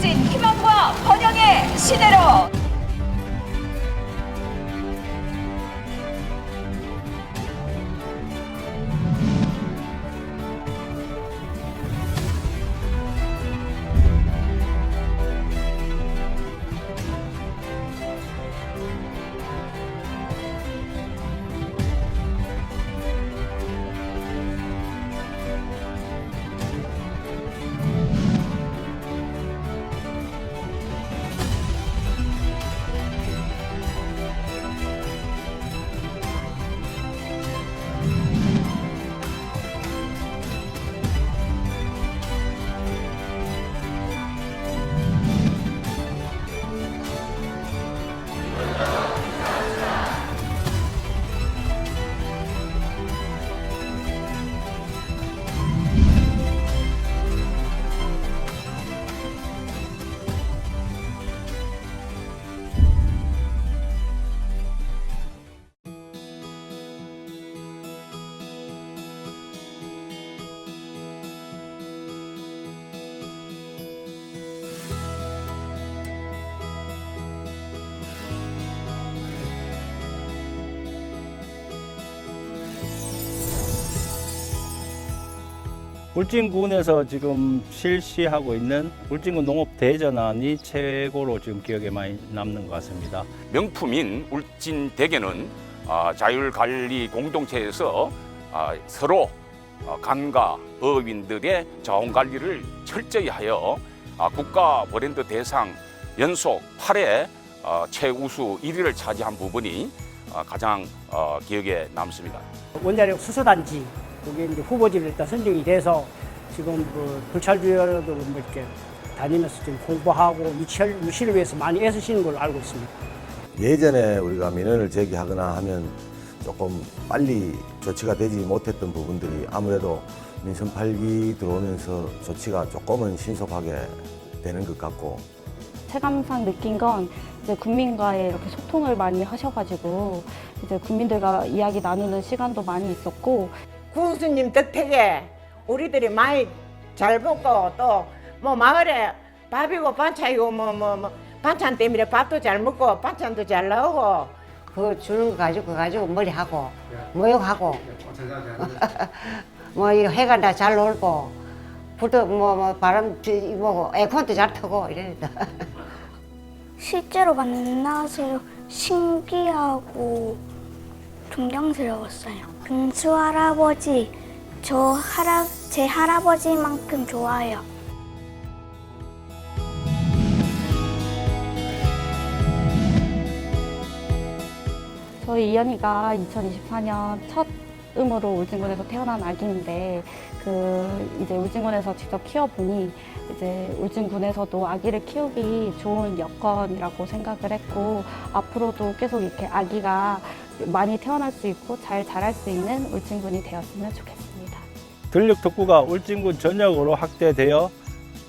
울진 희망과 번영의 시대로 울진군에서 지금 실시하고 있는 울진군 농업 대전환이 최고로 지금 기억에 많이 남는 것 같습니다. 명품인 울진 대게는 아, 자율관리 공동체에서 아, 서로 어, 간과 어민들의 자원관리를 철저히 하여 아, 국가 브랜드 대상 연속 8회 어, 최우수 1위를 차지한 부분이 아, 가장 어, 기억에 남습니다. 원자력 수소단지 거기에 이제 후보지를 일단 선정이 돼서 지금 그 불찰주여도 뭐 이렇게 다니면서 지금 공부하고 유치를, 유치를 위해서 많이 애쓰시는 걸로 알고 있습니다. 예전에 우리가 민원을 제기하거나 하면 조금 빨리 조치가 되지 못했던 부분들이 아무래도 민선 8기 들어오면서 조치가 조금은 신속하게 되는 것 같고 체감상 느낀 건 이제 국민과의 이렇게 소통을 많이 하셔가지고 이제 국민들과 이야기 나누는 시간도 많이 있었고 군수님 덕택에 우리들이 많이 잘 먹고 또 뭐 마을에 밥이고 반찬이고 뭐 뭐 뭐 반찬 때문에 밥도 잘 먹고 반찬도 잘 나오고 그거 주는 거 가지고 그거 가지고 머리 하고 모욕하고 뭐 이거 해가 다 잘 놀고 불도 뭐, 뭐 바람 비- 뭐고 에어컨도 잘 트고 이랬다. 실제로 만나서 신기하고 존경스러웠어요. 금수 할아버지, 저 할아, 제 할아버지만큼 좋아요. 저희 이현이가 2024년 첫 음으로 울진군에서 태어난 아기인데 그 이제 울진군에서 직접 키워보니 이제 울진군에서도 아기를 키우기 좋은 여건이라고 생각을 했고 앞으로도 계속 이렇게 아기가 많이 태어날 수 있고 잘 자랄 수 있는 울진군이 되었으면 좋겠습니다. 들녘 특구가 울진군 전역으로 확대되어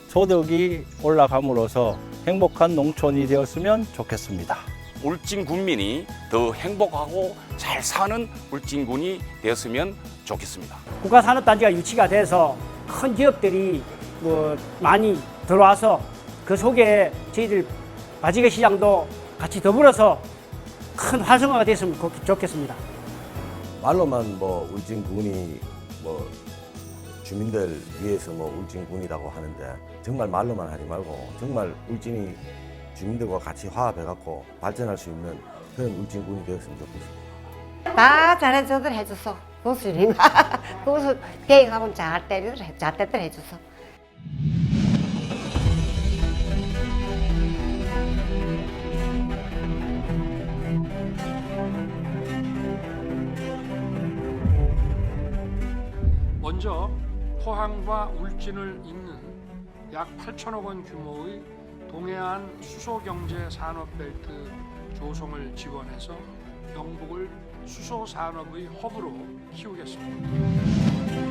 소득이 올라감으로써 행복한 농촌이 되었으면 좋겠습니다. 울진 군민이 더 행복하고 잘 사는 울진군이 되었으면 좋겠습니다. 국가산업단지가 유치가 돼서 큰 기업들이 뭐 많이 들어와서 그 속에 저희들 바지개 시장도 같이 더불어서 큰 활성화가 됐으면 좋- 좋겠습니다. 말로만 뭐 울진군이 뭐 주민들 위해서 뭐 울진군이라고 하는데 정말 말로만 하지 말고 정말 울진이 주민들과 같이 화합해 갖고 발전할 수 있는 그런 울진군이 되었으면 좋겠습니다. 다 잘해줘들 해줬어. 고수님. 고수 계획하면 잘 때들 잘 때들 해줬어. 먼저 포항과 울진을 잇는 약 8천억 원 규모의 동해안 수소경제 산업벨트 조성을 지원해서 경북을 수소 산업의 허브로 키우겠습니다.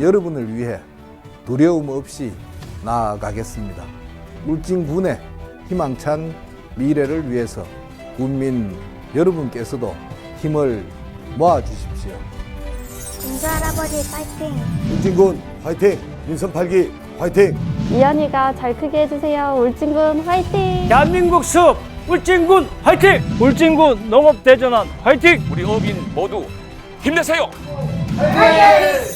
여러분을 위해 두려움 없이 나아가겠습니다. 울진군의 희망찬 미래를 위해서 국민 여러분께서도 힘을 모아 주십시오. 군수 할아버지 파이팅! 울진군 화이팅! 민선 8기 화이팅! 이현이가 잘 크게 해주세요. 울진군 화이팅! 대한민국 숲 울진군 화이팅! 울진군 농업 대전환 화이팅! 우리 어민 모두 힘내세요. 화이팅!